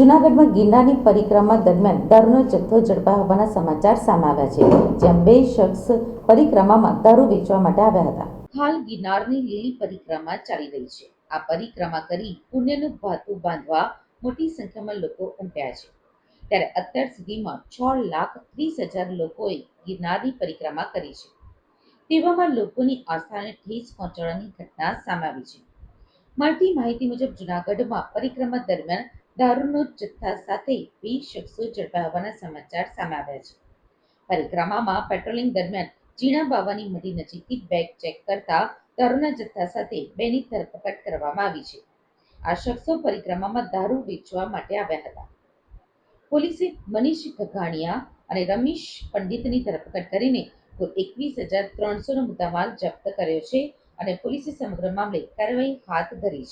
જૂનાગઢમાં ગિરનારની પરિક્રમા દરમિયાન દારૂનો જથ્થો ઝડપાયા હોવાના સમાચાર સામે આવ્યા છે, જ્યાં બે શખ્સ પરિક્રમામાં દારૂ વેચવા માટે આવ્યા હતા. હાલ ગિરનારની લીલી પરિક્રમા ચાલી રહી છે. આ પરિક્રમા કરી પુણ્યનું ભાતું બાંધવા મોટી સંખ્યામાં લોકો ઉમટ્યા છે. ત્યારે અત્યાર સુધીમાં છ લાખ ત્રીસ હજાર લોકોએ ગિરનારની પરિક્રમા કરી છે. તેવામાં લોકોની આસ્થાને ઠેસ પહોંચાડવાની ઘટના સામે આવી છે. મળતી માહિતી મુજબ જૂનાગઢમાં પરિક્રમા દરમિયાન દારૂનો જથ્થા સાથે વીસ શખ્સો ઝડપાયા સમાચાર સામે છે. પરિક્રમામાં પેટ્રોલિંગ દરમિયાન ઝીણા બાવાની મંડી નજીકથી બેગ ચેક કરતા દારૂના જથ્થા સાથે બેની ધરપકડ કરવામાં આવી છે. આ શખ્સો પરિક્રમામાં દારૂ વેચવા માટે આવ્યા હતા. પોલીસે મનીષ ગઘાણિયા અને રમેશ પંડિતની ધરપકડ કરીને કુલ એકવીસ હજાર ત્રણસોનો મુદ્દામાલ જપ્ત કર્યો છે અને પોલીસે સમગ્ર મામલે કાર્યવાહી હાથ ધરી છે.